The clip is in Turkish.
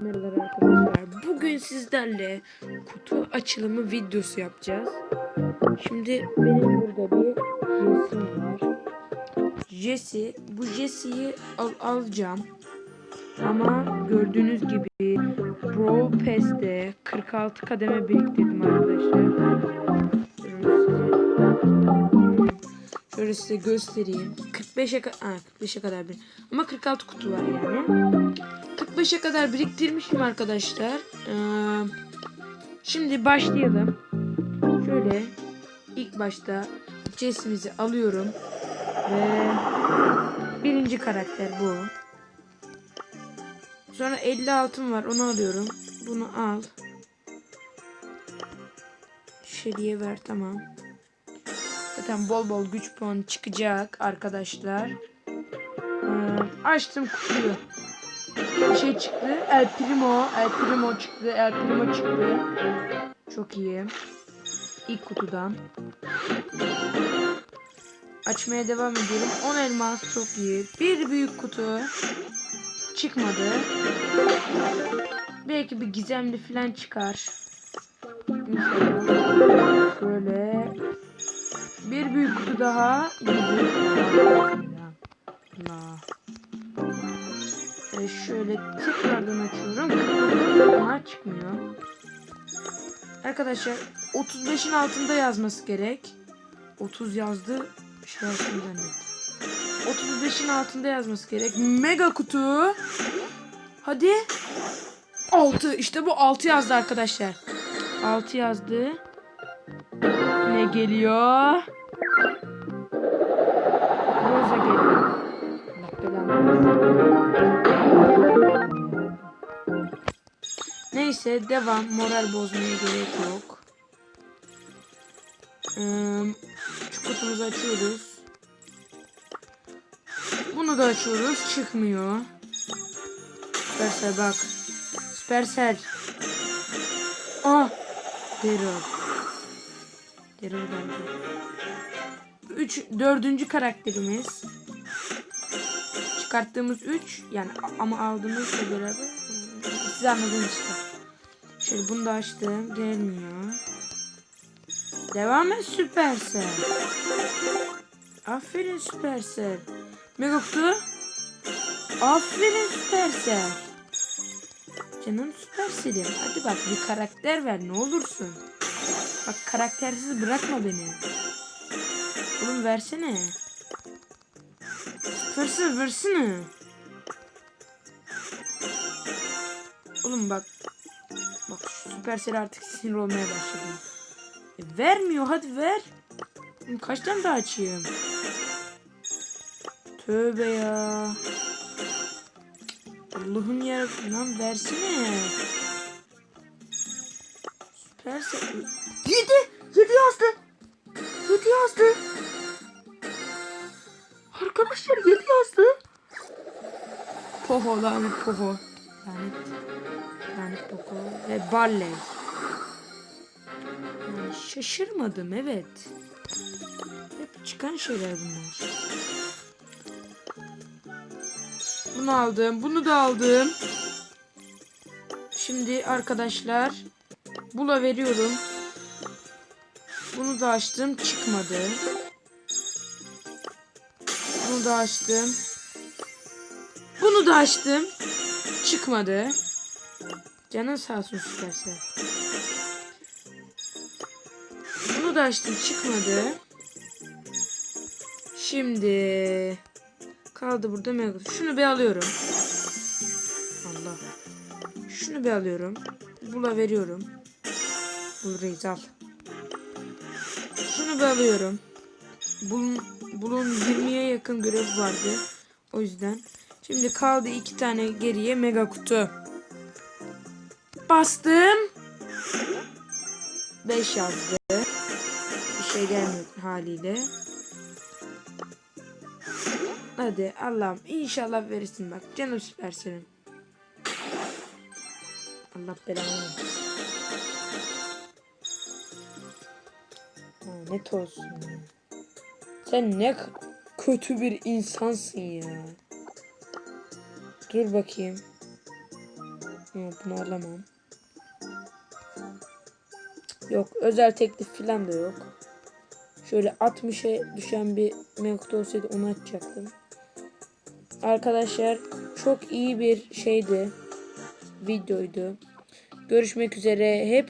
Merhabalar arkadaşlar. Bugün sizlerle kutu açılımı videosu yapacağız. Şimdi benim burada bir Jesse'm var. Jesse, bu Jesse'yi al alacağım. Ama gördüğünüz gibi Bro Pass'te 46 kademe biriktirdim arkadaşlar. Şöyle size göstereyim. 45'e kadar 45'e kadar bir. Ama 46 kutu var yani. 45'e kadar biriktirmişim arkadaşlar. Ee, şimdi başlayalım. Şöyle ilk başta Jesse'mizi alıyorum. Ve birinci karakter bu. Sonra 50 altın var onu alıyorum. Bunu al. Şeriye ver tamam. Zaten bol bol güç puanı çıkacak arkadaşlar. Ee, açtım kutuyu. Bir şey çıktı. El Primo. El Primo çıktı. El Primo çıktı. Çok iyi. İlk kutudan. Açmaya devam ediyorum. 10 elmas çok iyi. Bir büyük kutu. Çıkmadı. Belki bir gizemli falan çıkar. İnşallah. Şöyle. Bir büyük kutu daha. Allah. Şöyle tekrardan açıyorum. Ama çıkmıyor. Arkadaşlar 35'in altında yazması gerek. 30 yazdı. Şey ben de. 35'in altında yazması gerek. Mega kutu. Hadi. 6. İşte bu 6 yazdı arkadaşlar. 6 yazdı. Ne geliyor? Rosa geliyor. Allah belanı. Neyse devam. Moral bozmaya gerek yok. Şu kutumuzu açıyoruz. Bunu da açıyoruz. Çıkmıyor. Süpersel bak. Süpersel. Ah. Daryl. Daryl geldi. Üç, dördüncü karakterimiz. Çıkarttığımız 3 yani ama aldığımızla beraber siz anladınız işte. Şöyle bunu da açtım. Gelmiyor. Devam et Süpersel. Aferin Süpersel. Mega kutu. Aferin Süpersel. Canım Süpersel'im. Hadi bak bir karakter ver ne olursun. Bak karaktersiz bırakma beni. Oğlum versene. Versene versene. Oğlum bak. Bak Supercell artık sinir olmaya başladı. E, vermiyor hadi ver. Kaç tane daha açayım? Tövbe ya. Allah'ın yarabbim lan versene. Supercell. Yedi. Yedi yazdı. Yedi yazdı. Arkadaşlar yedi. Poho lanet Poho. Lanet. Lanet Poho ve Barley. Yani şaşırmadım evet. Hep çıkan şeyler bunlar. Bunu aldım. Bunu da aldım. Şimdi arkadaşlar bula veriyorum. Bunu da açtım. Çıkmadı. Bunu da açtım. Bunu da açtım. Çıkmadı. Canın sağ olsun Süpersel. Bunu da açtım. Çıkmadı. Şimdi kaldı burada mega. Şunu bir alıyorum. Allah. Şunu bir alıyorum. Bula veriyorum. Bul al. Şunu bir alıyorum. Bulun, bulun 20'ye yakın görev vardı. O yüzden. Şimdi kaldı iki tane geriye mega kutu. Bastım. 5 yazdı. Bir şey gelmiyor haliyle. Hadi Allah'ım inşallah verirsin bak. Canım süper senin. Allah belanı versin. Lanet olsun. Sen ne kötü bir insansın ya. Dur bakayım. Yok bunu alamam. Yok özel teklif falan da yok. Şöyle 60'a düşen bir mevcut olsaydı onu açacaktım. Arkadaşlar çok iyi bir şeydi. Videoydu. Görüşmek üzere. Hep